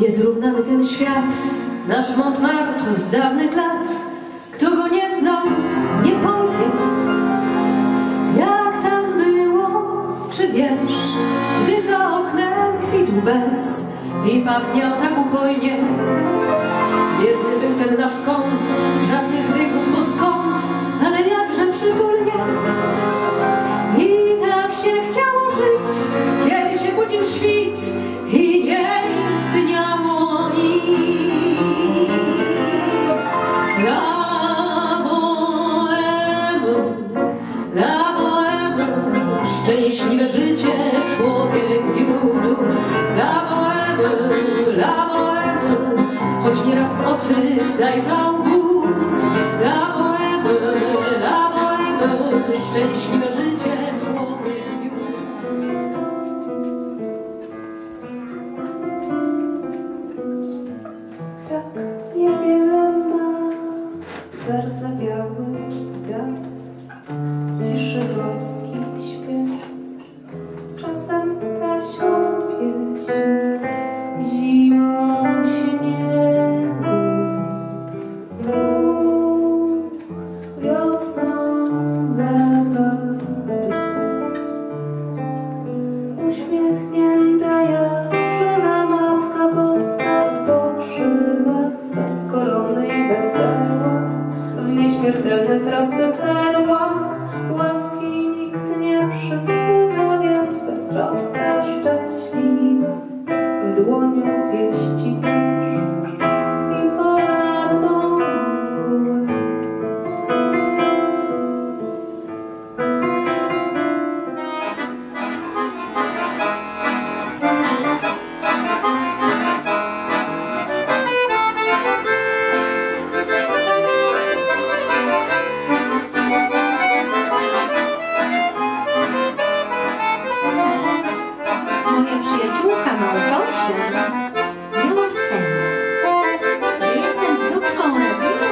Niezrównany ten świat, nasz Montmartre z dawnych lat. Kto go nie znał, nie powie, jak tam było, czy wiesz, gdy za oknem kwitł bez i pachniał tak upojnie. Biedny był ten nasz kąt, żadnych wygód, bo skąd Zachodził świt i nie jest dnia moi. La bohemu, la bohemu, szczęśliwe życie człowiek wiódł. La bohemu, la bohemu, choć nieraz w oczy zajrzał głód. La bohemu, la bohemu, szczęśliwe Мир фирдевних красота. Małgosia miała sen, że jestem wnuczką rabina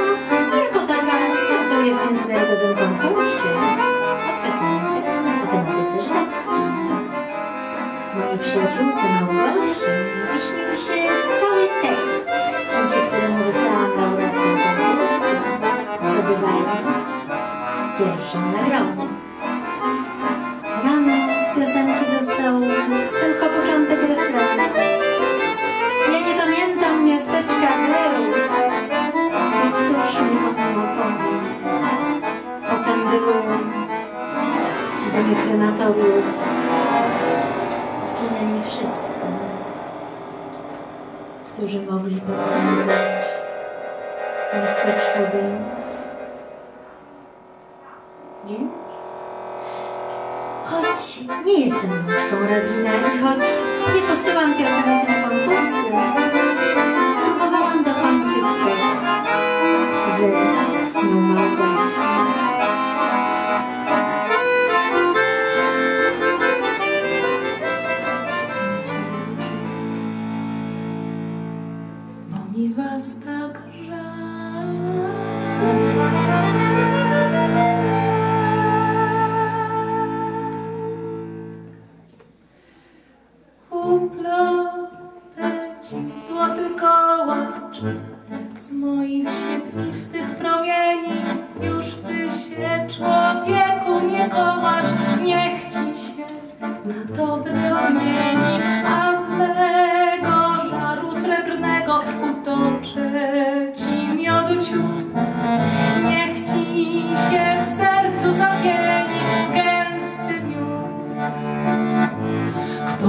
i jako taka startuję w międzynarodowym konkursie o piosenkę o tematyce żydowskiej. Mojej przyjaciółce Małgosi wyśnił się cały tekst, dzięki któremu zostałam laureatką konkursu, zdobywając pierwszą nagrodę. Rano z piosenki został tylko początek refrenu. Domy krematoriów. Zginęli wszyscy, którzy mogli pamiętać miasteczko Reus. Więc Choć nie jestem wnuczką rabina i choć nie posyłam piosenek na konkursy, ci złoty kołacz z moich świetlistych promieni. Już ty się człowieku nie kołacz,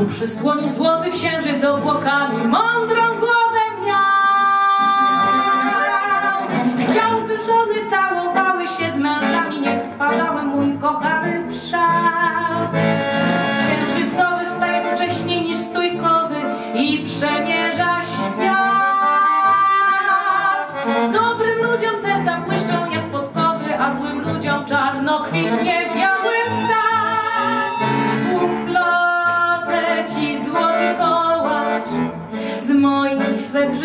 Kto przysłonił złoty księżyc obłokami, mądrą głowę miał. Chciałby żony całowały się z mężami, nie wpadały mój kochany w szał. Księżycowy wstaje wcześniej niż stójkowy i przemierza świat. Dobrym ludziom serca błyszczą jak podkowy, a złym ludziom czarno kwitnie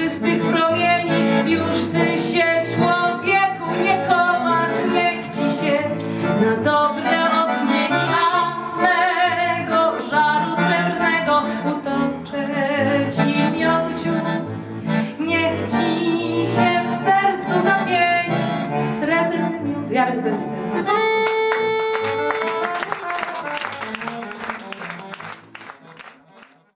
śrebrzystych promieni,